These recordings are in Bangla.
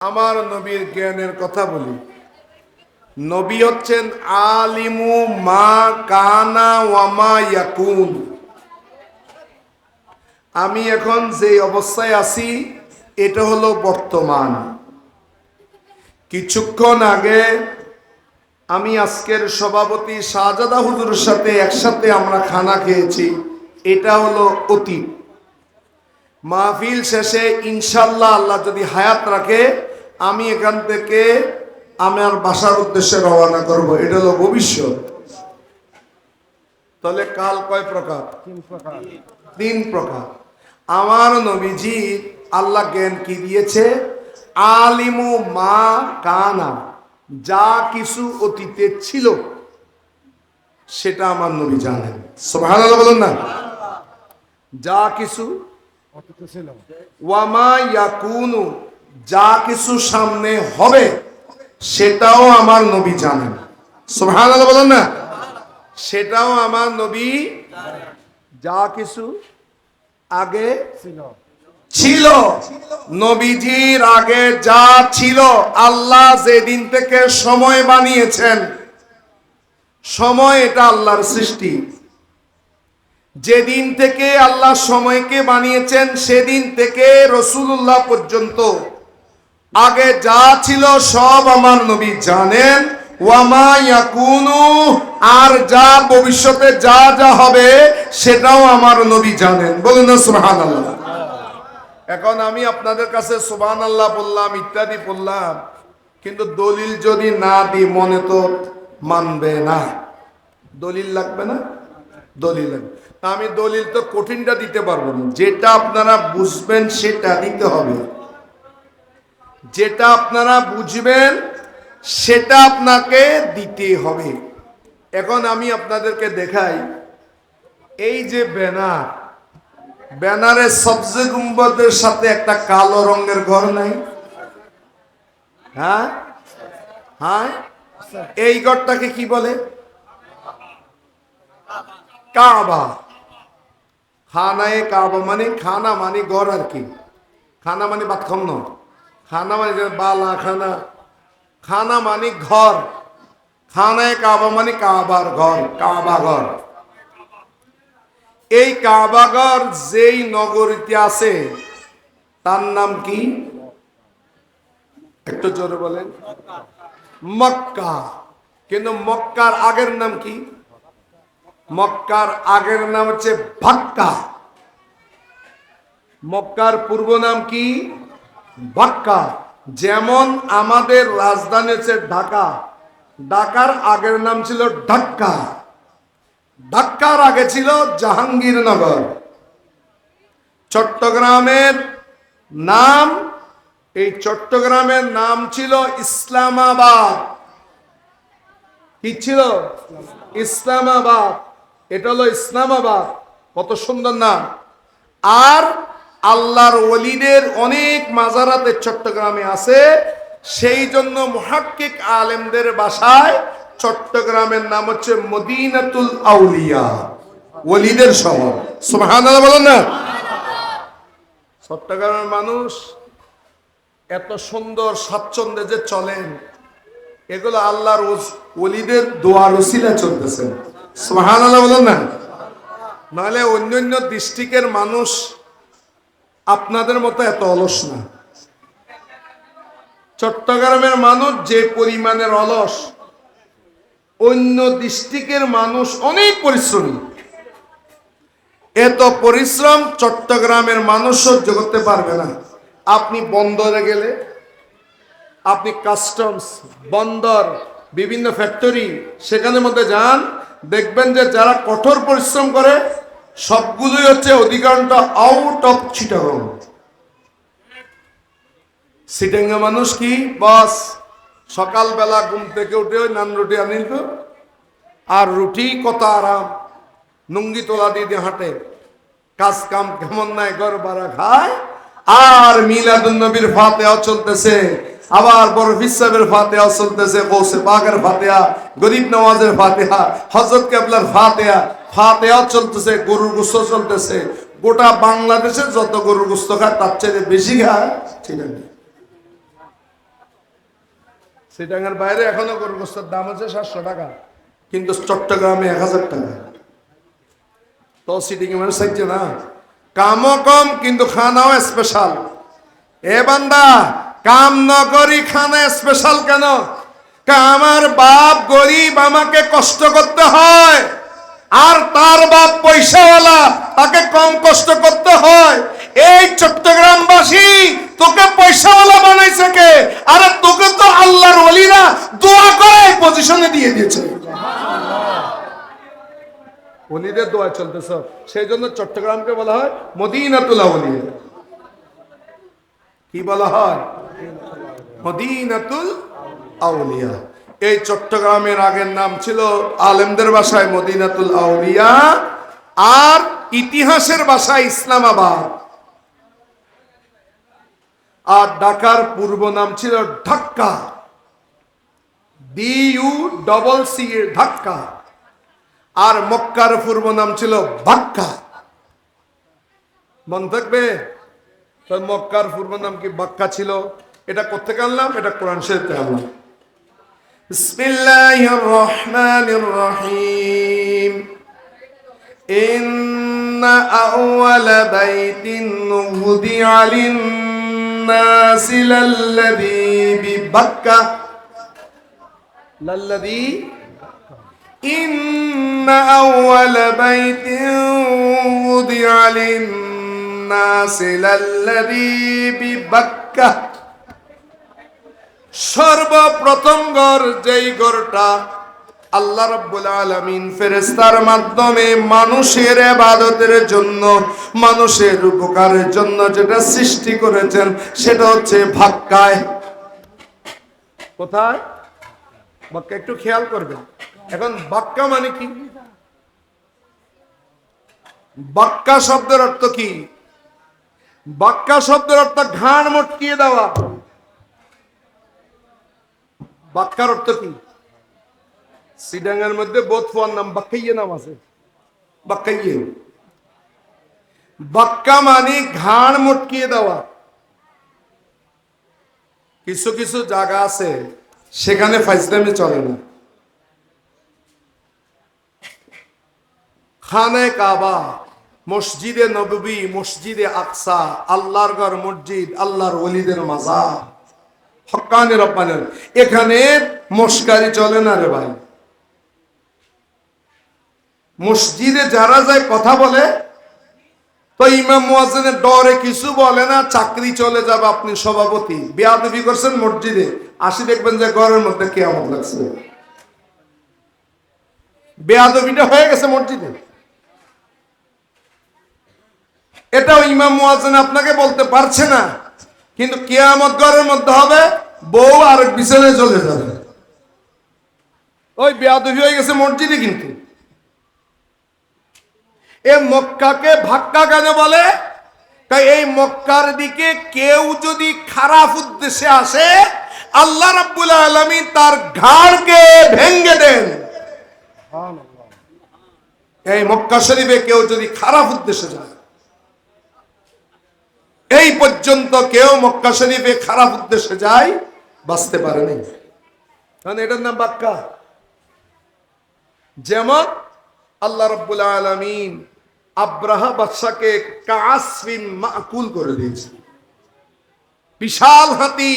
আমার নবীর জ্ঞানের কথা বলি। নবী হচ্ছেন আলিমু মা কানা ওয়ামা ইয়াকুন। আমি এখন যে অবস্থায় আছি, এটা হলো বর্তমান। কিছুক্ষণ আগে আমি আজকের সভাপতি শাহজাদা হুজুর সাথে একসাথে আমরা খানা খেয়েছি। এটা হলো অতীত। মাহফিল শেষে ইনশাল্লাহ আল্লাহ যদি হায়াত রাখে আমি এখান থেকে আমার বাসার উদ্দেশ্যে রওনা করব। এটা হলো ভবিষ্যৎ। তাহলে কাল কয় প্রকার? তিন প্রকার। আমার নবীজি আল্লাহ জ্ঞান কি দিয়েছে? আলিমু মা কানা যা কিছু অতীতে ছিল সেটা আমার নবী জানেন। সোভান বলুন না। যা কিছু ওয়ামা ইয়াকুনু যা কিছু সামনে হবে, সেটাও আমার নবী জানেন। সুবহানাল্লাহ বলেন না? সেটাও আমার নবী যা কিছু আগে ছিল, নবীজির আগে যা ছিল, আল্লাহ যেদিন থেকে সময় বানিয়েছেন, সময় এটা আল্লাহর সৃষ্টি। যেদিন থেকে আল্লাহ সময়কে বানিয়েছেন, সেদিন থেকে রসুল্লাহ পর্যন্ত আগে যা ছিল সব আমার নবী জানেন। আর যা ভবিষ্যতে যা যা হবে সেটাও আমার নবী জানেন। বলুন না, সুবহানাল্লাহ। এখন আমি আপনাদের কাছে সুবহান আল্লাহ বললাম, ইত্যাদি বললাম, কিন্তু দলিল যদি না দিই, মনে তো মানবে না। দলিল লাগবে না? দলিল আমি দলিল তো কঠিনটা দিতে পারব না। যেটা আপনারা বুঝবেন, সেটা দিতে হবে। যেটা আপনারা বুঝবেন, সেটা আপনাকে দিতে হবে। এখন আমি আপনাদেরকে দেখাই, এই যে ব্যানার, ব্যানারে সবজে গুম্বদের সাথে একটা কালো রঙের ঘর নাই? হ্যাঁ? হ্যাঁ? এই ঘরটাকে কি বলে? কাবা। খানায় কাবা মানে খানা মানে ঘর আর কি। খানা মানে বাতখম নয়। খানা মানে বালা খানা। খানা মানে ঘর। খানায় কাবা মানে কাবার ঘর, কাবা ঘর। এই কাবাগর যেই নগরীতে আছে, তার নাম কি? একটু জোরে বলেন। মক্কা। কিন্তু মক্কার আগের নাম কি? মক্কার আগের নাম হচ্ছে ভাক্কা। মক্কার পূর্ব নাম কি? ভাক্কা যেমন আমাদের রাজধানী হচ্ছে ঢাকা, ঢাকার আগের নাম ছিল ঢাক্কা। ঢাক্কার আগে ছিল জাহাঙ্গীরনগর। চট্টগ্রামের নাম, এই চট্টগ্রামের নাম ছিল ইসলামাবাদ। কি ছিল? ইসলামাবাদ। এটা হলো ইসলামাবাদ। কত সুন্দর নাম। আর আল্লাহর ওলিদের অনেক মাজারাতের চট্টগ্রামে আছে। সেই জন্য মুহাক্কিক আলেমদের বাসায় চট্টগ্রামের নাম হচ্ছে মদিনাতুল আউলিয়া। ওলিদের শহর সুবহানাল্লাহ বলেন না? চট্টগ্রামের মানুষ এত সুন্দর, স্বাচ্ছন্দ্যে যে চলেন, এগুলো আল্লাহর ওলিদের দোয়ার ওসিলা চলতেছে। সুবহানাল্লাহ বলেন না? নাহলে অন্যান্য ডিস্ট্রিক্টের মানুষ আপনাদের মতো এত অলস না। চট্টগ্রামের মানুষ যে পরিমাণের অলস, অন্য ডিস্ট্রিক্টের মানুষ অনেক পরিশ্রমী। এত পরিশ্রম চট্টগ্রামের মানুষ সহ্য করতে পারবে না। আপনি বন্দরে গেলে, আপনি কাস্টমস, বন্দর, বিভিন্ন ফ্যাক্টরি, সেখানের মধ্যে যান, দেখবেন যে যারা কঠোর পরিশ্রম করে সবগুলোই হচ্ছে অধিকাংশ আউট অফ চিটাগং সিটেঙ্গা মানুষ কি? বস, সকালবেলা ঘুম থেকে উঠে ওই নান রুটি আনিল আর রুটি কত আরাম। নুঙ্গি তোলা দিয়ে হাঁটে। কাজ কাম কেমন নাই, ঘর বাড়া খায়। আর মিলাদুন নবীর ফাতেহা চলতেছে। আবার বড় হিসাবের ফাতেহা চলতেছে কৌসে বাগের ফাতেহা, গরিব নওয়াজের ফাতেহা হজরত কেবলার ফাতেহা। ফাতেহা চলতেছে, গরুর গুস্ত চলতেছে। গোটা বাংলাদেশে যত গরুর গুস্ত খায়, তার চেয়ে বেশি খায় আছে সিটাঙ্গার বাইরে এখনও গরুর গোস্তের দাম আছে সাতশো টাকা, কিন্তু চট্টগ্রামে এক হাজার টাকা। তো সিটিং মানে সাইছে না। কামও কম, কিন্তু খানাও স্পেশাল এ বান্দা, কাম না করি, খানা স্পেশাল কেন? আমার বাপ গরিব, আমাকে কষ্ট করতে হয়। আর তার বাপ পয়সাওয়ালা, তাকে কম কষ্ট করতে হয়। এই চট্টগ্রামবাসী তোকে পয়সাওয়ালা বানাইছে কে? আরে তোকে তো আল্লাহর ওলিরা দোয়া করে এই পজিশনে দিয়ে দিয়েছে। ওলিদের দোয়া চলতেছে। সেই জন্য চট্টগ্রামকে বলা হয় মদিনাতুল আউলিয়া। কি বলা হয়? মদিনাতুল আউলিয়া। এই চট্টগ্রামের আগের নাম ছিল আলেমদের ভাষায় মদিনাতুল আউলিয়া, আর ইতিহাসের ভাষায় ইসলামাবাদ। আর ঢাকার পূর্ব নাম ছিল Dhakka. D U double C Dhakka. আর মক্কার পূর্ব নাম ছিল বাক্কা। মন থাকবে? মক্কার পূর্ব নাম কি বাক্কা ছিল? এটা কোথেকে আনলাম? এটা কোরআন শরীফ আনলাম। بسم الله الرحمن الرحيم إن أول بيت وضع للناس للذي ببكة للذي إن أول بيت وضع للناس للذي ببكة সর্বপ্রথম ঘর যেই ঘরটা আল্লাহ রব্বুল আলামিন ফেরেস্তার মাধ্যমে মানুষের এবাদতের জন্য, মানুষের উপকারের জন্য যেটা সৃষ্টি করেছেন, সেটা হচ্ছে ভাক্কায়। কোথায়? বাক্কা একটু খেয়াল করবেন। এখন বাক্কা মানে কি? বাক্কা শব্দের অর্থ কি? বাক্কা শব্দের অর্থ ঘাড় মটকিয়ে দেওয়া। বাক্কার অর্থ কি? সিডাঙ্গার মধ্যে বোধ নাম বাক্কাইয়ে নাম আছে। বাক্কাইয়ে বাক্কা মানে ঘাড় মটকিয়ে দেওয়া। কিছু কিছু জায়গা আছে, সেখানে ফাইজলামি চলে না। খানে কাবা, মসজিদে নববী, মসজিদে আকসা, আল্লাহর ঘর মসজিদ, আল্লাহর ওলিদের মাজার। হকানে রব্বানের এখানে মস্কারি চলে না রে ভাই? মসজিদে যারা যায় কথা বলে, তো ইমাম মুয়াজ্জিনের ডরে কিছু বলে না, চাকরি চলে যাবে, আপনি সভাপতি। বেয়াদবি করছেন মসজিদে। আসি দেখবেন যে ঘরের মধ্যে কেমন লাগছে। বেয়াদবিটা হয়ে গেছে মসজিদে। এটাও ইমাম মুয়াজ্জিন আপনাকে বলতে পারছে না। কিন্তু কেয়ামত ঘরের মধ্যে হবে বউ আর বিছানায় চলে যাবে। ওই বেয়াদবি হয়ে গেছে মসজিদে কিন্তু। এ মক্কাকে ভাক্কা কেন বলে? তাই এই মক্কার দিকে কেউ যদি খারাপ উদ্দেশ্যে আসে, আল্লাহ রাব্বুল আলামিন তার ঘাড়কে ভেঙ্গে দেন। এই মক্কা শরীফে কেউ যদি খারাপ উদ্দেশ্যে যায়, এই পর্যন্ত কেউ মক্কা শরীফে খারাপ উদ্দেশ্যে যায় বাঁচতে পারেনি কারণ এটার নাম বাক্কা। যেমন আল্লাহ রব্বুল আলমিন আব্রাহা বাদশাকে কাসফিন মাকুল করে দিয়েছে বিশাল হাতি,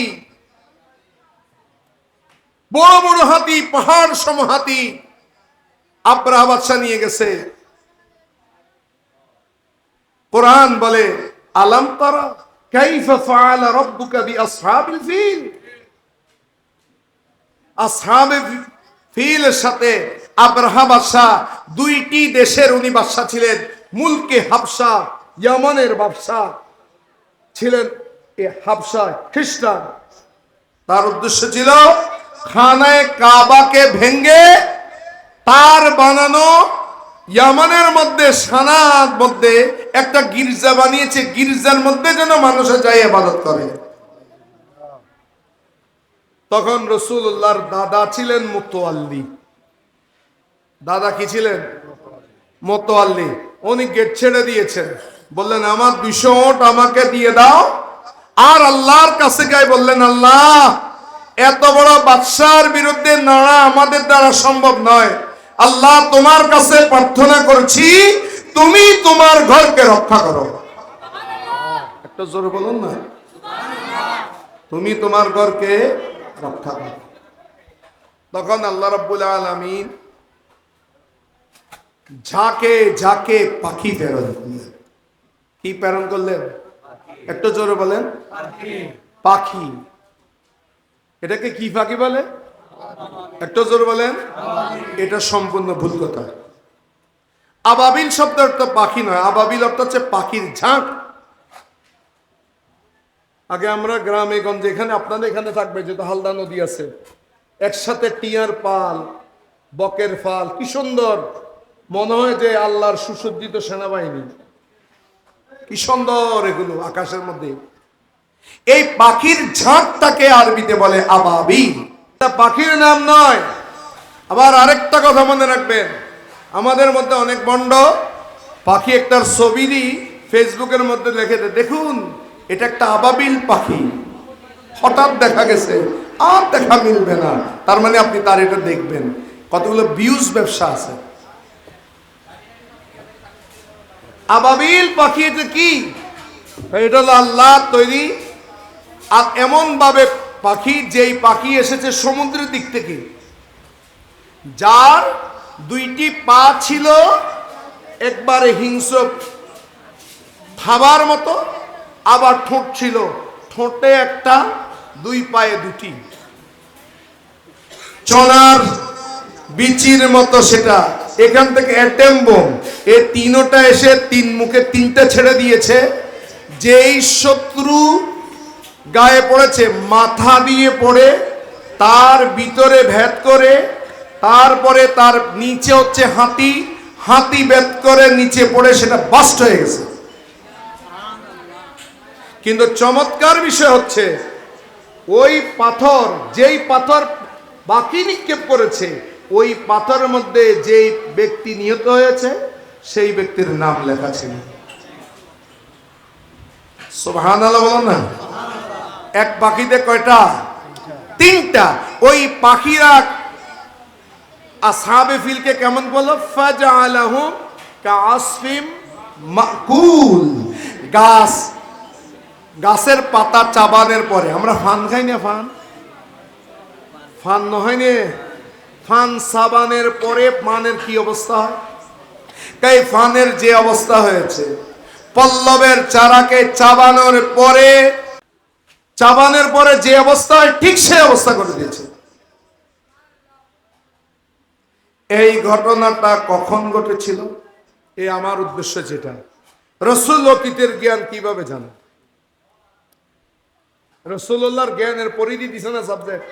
বড় বড় হাতি পাহাড় সম হাতি আব্রাহা বাদশা নিয়ে গেছে। কোরআন বলে, আলাম তারা কাইফা ফাআলা রাব্বুকা বিআসহাবিল ফিল? আসহাবে ফিলের সাথে আব্রাহা বাদশাহ দুইটি দেশের উনি বাদশাহ ছিলেন। মুলকে হাবসা ইয়ামানের বাদশাহ ছিলেন এ হাবসা খ্রিস্টান। তার উদ্দেশ্য ছিল খানায় কাবাকে ভেঙ্গে তার বানানো ইয়ামানের মধ্যে সানার মধ্যে একটা গির্জা বানিয়েছে। গির্জার মধ্যে যেন মানুষে যাই আবাদত করে। তখন রসুল্লাহর দাদা ছিলেন মোতোয়াল্লি। দাদা কি ছিলেন? মোতোয়াল্লি। উনি গেট ছেড়ে দিয়েছেন। বললেন, আমার দুইশো ওট আমাকে দিয়ে দাও। আর আল্লাহর কাছে গায়ে বললেন, আল্লাহ, এত বড় বাদশার বিরুদ্ধে নাড়া আমাদের দ্বারা সম্ভব নয়। আল্লাহ, তোমার কাছে প্রার্থনা করছি, তুমি তোমার ঘরকে রক্ষা করো। একটা জোরে বলুন না। তুমি তোমার ঘরকে রক্ষা করো তখন আল্লাহ রাব্বুল আলামিন ঝাঁকে ঝাঁকে পাখি প্রেরণ করলেন। কি প্রেরণ করলেন? একটু জোরে বলেন। পাখি। এটাকে কি পাখি বলে? একটু জোরে বলেন। এটা সম্পূর্ণ ভুল কথা। আবাবিল শব্দ অর্থ পাখি নয়, আবাবিল অর্থ হচ্ছে পাখির ঝাঁক। আগে আমরা গ্রামে গঞ্জে, এখানে আপনাদের এখানে থাকবে যেহেতু হালদা নদী আছে। একসাথে টিয়ার পাল, বকের ফাল, কি সুন্দর। মনে হয় যে আল্লাহর সুসজ্জিত সেনাবাহিনী। কি সুন্দর এগুলো আকাশের মধ্যে। এই পাখির ঝাঁকটাকে আরবিতে বলে আবাবি। পাখির নাম নয়। আবার আরেকটা কথা মনে রাখবেন, আমাদের মধ্যে অনেক বন্ড। পাখি একটার ছবিরই ফেসবুকের মধ্যে লিখে দেখুন। এটা একটা আবাবিল পাখি। হঠাৎ দেখা গেছে, আর দেখা মিলবে না। তার মানে আপনি তার এটা দেখবেন। কতগুলো বিউজ ব্যবসা আছে। আবাবিল পাখি এটা কি? এটা হলো আল্লাহ তৈরি। আর এমন ভাবে পাখি, যেই পাখি এসেছে সমুদ্রের দিক থেকে, যার দুইটি পা ছিল একবারে হিংস্র খাবার মতো আবার ঠোঁট ছিল। ঠোঁটে একটা, দুই পায়ে দুটি। চনার বিচির মতো সেটা। এখান থেকে অ্যাটেম বোম এ তিনোটা এসে তিন মুখে তিনটা ছেড়ে দিয়েছে। যেই শত্রু গায়ে পড়েছে, মাথা দিয়ে পড়ে, তার ভিতরে ভেদ করে, তারপরে তার নিচে হচ্ছে হাতি। হাতি ভেদ করে নিচে পড়ে, সেটা বাস্ট হয়ে গেছে। কিন্তু চমৎকার বিষয় হচ্ছে, ওই পাথর, যেই পাথর বাকি নিক্ষেপ করেছে, ওই পাথরের মধ্যে যেই ব্যক্তি নিহত হয়েছে, সেই ব্যক্তির নাম লেখা ছিল। এক পাখিতে কয়টা? তিনটা। ওই পাখিরা আসহাবে ফিলকে কেমন বলো ফাজা আলাহুম কাসফিম মাকুল। গাছ গাছের পাতা চাবানের পরে, আমরা ফান খাই না ফান? ফান নহয় নে? ফান সাবানের পরে পানের কি অবস্থা হয়? তাই ফানের যে অবস্থা হয়েছে, পল্লবের চারাকে চাবানোর পরে, চাবানের পরে যে অবস্থা হয়, ঠিক সেই অবস্থা করে দিয়েছে। এই ঘটনাটা কখন ঘটেছিল? এ আমার উদ্দেশ্য যেটা। রসুল অতীতের জ্ঞান কীভাবে জানে রসুল্লাহর জ্ঞানের পরিধি দিছে না সাবজেক্ট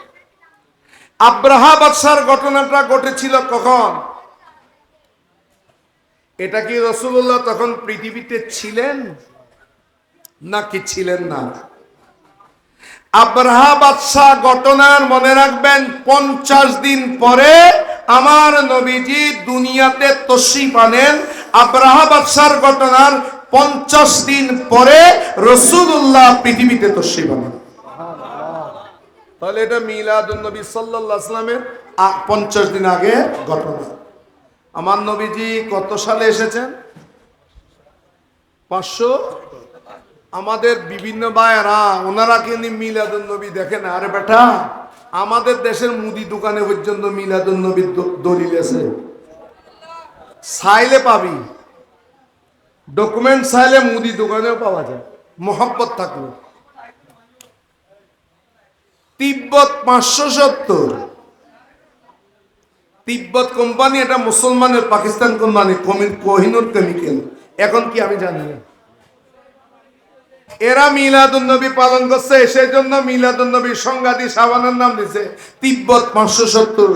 আব্রাহা বাদশার ঘটনাটা ঘটেছিল কখন? এটা কি রসুল্লাহ তখন পৃথিবীতে ছিলেন? নাকি ছিলেন না? আব্রাহা বাদশাহ ঘটনার মনে রাখবেন, পঞ্চাশ দিন পরে আমার নবীজি দুনিয়াতে তশরিফ আনেন আব্রাহা বাদশার ঘটনার পঞ্চাশ দিন পরে রসুল্লাহ পৃথিবীতে তশরিফ আনেন তাহলে এটা মিলাদুন নবী সাল্লামের পঞ্চাশ দিন আগে ঘটনা। আমার নবীজি কত সালে এসেছেন? পাঁচশো? আমাদের বিভিন্ন ভাইয়েরা, ওনারা কিন্তু মিলাদুন নবী দেখেন আরে বেটা, আমাদের দেশের মুদি দোকানে পর্যন্ত মিলাদুন নবীর দলিল আছে। সাইলে পাবি। ডকুমেন্ট চাইলে মুদি দোকানেও পাওয়া যায়। মোহাব্বত থাকলে। তিব্বত পাঁচশো সত্তর। তিব্বত কোম্পানি এটা মুসলমানের পাকিস্তান কোম্পানি কোহিনুর কেমিক্যাল এখন কি আমি জানি? এরা মিলাদুন নবী পালন করছে সেই জন্য মিলাদুন নবীর সংঘাতী সাবানের নাম দিছে, তিব্বত পাঁচশো সত্তর।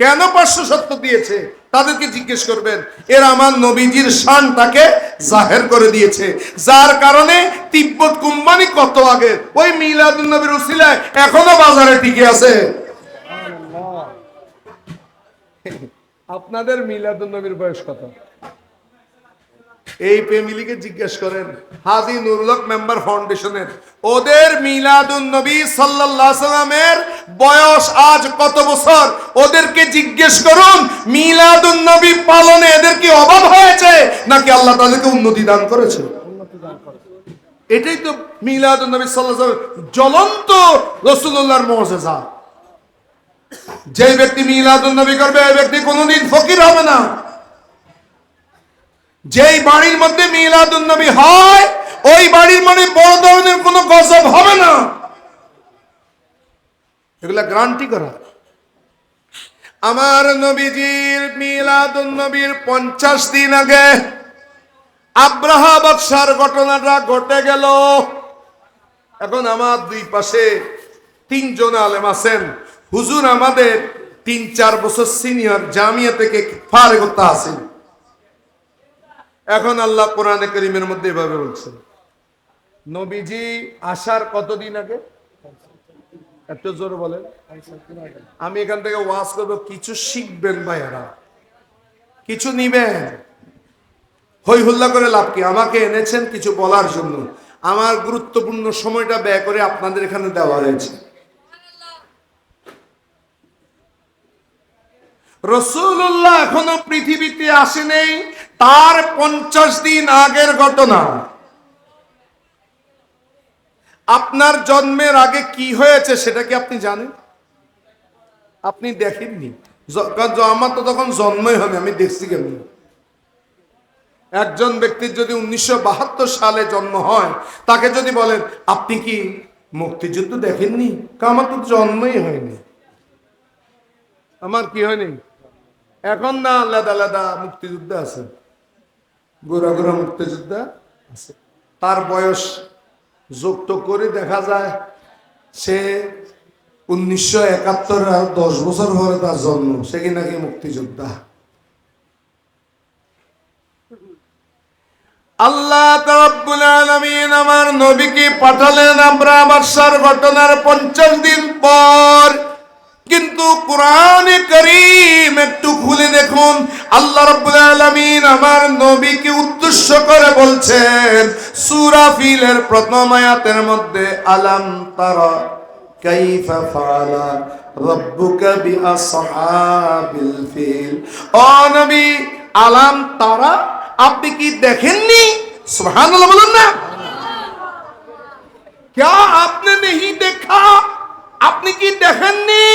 কেন পাঁচশো সত্য দিয়েছে? তাদেরকে জিজ্ঞেস করবেন, এরা আমার নবীজির শানটাকে জাহের করে দিয়েছে। যার কারণে তিব্বত কোম্পানি কত আগে? ওই মিলাদুল নবীর উসিলায় এখনও বাজারে টিকে আছে। আপনাদের মিলাদুল নবীর বয়স কত? এই ফ্যামিলিকে জিজ্ঞেস করেন, হাজি নুরুলক মেম্বার ফাউন্ডেশনের, ওদের মিলাদুন নবী সাল্লাল্লাহু সাল্লামের বয়স আজ কত বছর? ওদেরকে জিজ্ঞেস করুন, মিলাদুন নবী পালনে এদের কি অভাব হয়েছে? নাকি আল্লাহ তাদেরকে উন্নতি দান করেছে? এটাই তো মিলাদুন নবী সাল্লাল্লাহু জ্বলন্ত রাসূলুল্লাহর মুজিজা। যে ব্যক্তি মিলাদুন নবী করবে, এই ব্যক্তি কোনোদিন ফকির হবে না। যেই বাড়ির মধ্যে মিলাদুন নবী হয়, ওই বাড়ির মধ্যে বড় ধরনের কোনো গজব হবে না। এগুলা গ্রান্টি করা। আমার নবীজির মিলাদুন নবীর পঞ্চাশ দিন আগে আব্রাহা বাদশার ঘটনাটা ঘটে গেল। এখন আমার দুই পাশে তিনজন আলেম আছেন। হুজুর আমাদের তিন চার বছর সিনিয়র জামিয়া থেকে ফারে করতে আসেন এখন আল্লাহ কোরআনে করিমের মধ্যে এভাবে বলছেন নবীজি আসার কতদিন আগে? একটু জোর বলেন। আমি এখান থেকে ওয়াজ করব, কিছু শিখবেন ভাইয়ারা। কিছু নিবেন। হই হুল্লা করে লাভ কি? আমাকে এনেছেন কিছু বলার জন্য। আমার গুরুত্বপূর্ণ সময়টা ব্যয় করে আপনাদের এখানে দেওয়া হয়েছে। রসুল্লাহ এখনও পৃথিবীতে আসেনি। তার পঞ্চাশ দিন আগের ঘটনা। আপনার জন্মের আগে কি হয়েছে সেটা কি আপনি জানেন? আপনি দেখেননি। আমার তো তখন জন্মই হয়নি, আমি দেখছি কেন একজন ব্যক্তির যদি উনিশশো বাহাত্তর সালে জন্ম হয়, তাকে যদি বলেন, আপনি কি মুক্তিযুদ্ধ দেখেননি? আমার তো জন্মই হয়নি। আমার কি হয়নি? এখন না আলাদা আলাদা মুক্তিযুদ্ধ আছে। গোড়া মুক্তিযোদ্ধা আছে তার বয়স যুক্ত করে দেখা যায় সে উনিশশো একাত্তর আর দশ বছর পরে তার জন্ম, সে কি নাকি মুক্তিযোদ্ধা? আল্লাহ আমার নবীকে পাঠালেন, আমরা বাদশার ঘটনার পঞ্চাশ দিন পর কিন্তু কোরআনে করিম একটু খুলে দেখুন আল্লাহ রাব্বুল আলামিন আমার নবীকে উদ্দেশ্য করে বলছেন সূরা ফিলের প্রথম আয়াতের মধ্যে আলাম তারা কাইফা ফালা রব্বুকা বিআসহাবিল ফিল ও নবী আলাম তারা আপনি কি দেখেননি সুবহানাল্লাহ বলুন না क्या आपने नहीं देखा আপনি কি দেখেননি?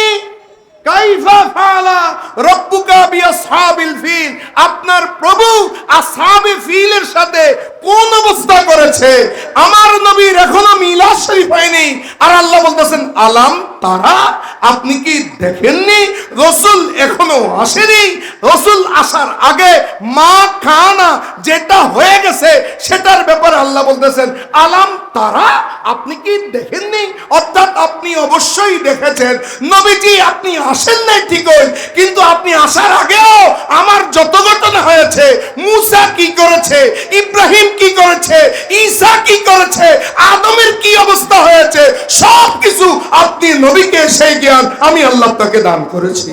আপনার প্রভু আসহাবে ফিলের সাথে কোন অবস্থা করেছে? আমার নবীর এখনও মিলাদ শরীফ হয়নি। আর আল্লাহ বলতেছেন, আলাম তারা, আপনি কি দেখেননি? রসুল এখনও আসেনি। রসুল আসার আগে মা খানা যেটা হয়ে গেছে, সেটার ব্যাপারে আল্লাহ বলতেছেন, আলাম তারা, আপনি কি দেখেননি? অর্থাৎ আপনি অবশ্যই দেখেছেন, নবীজি, আপনি আসেন নাই ঠিকই, কিন্তু আপনি আসার আগেও আমার যত ঘটনা হয়েছে, মুসা কি করেছে কি করেছে? ঈসা কি করেছে? আদমের কি অবস্থা হয়েছে? সব কিছু আপনি নবীকে সেই জ্ঞান আমি আল্লাহ তাকে দান করেছি।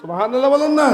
সুবহানাল্লাহ বলেন না?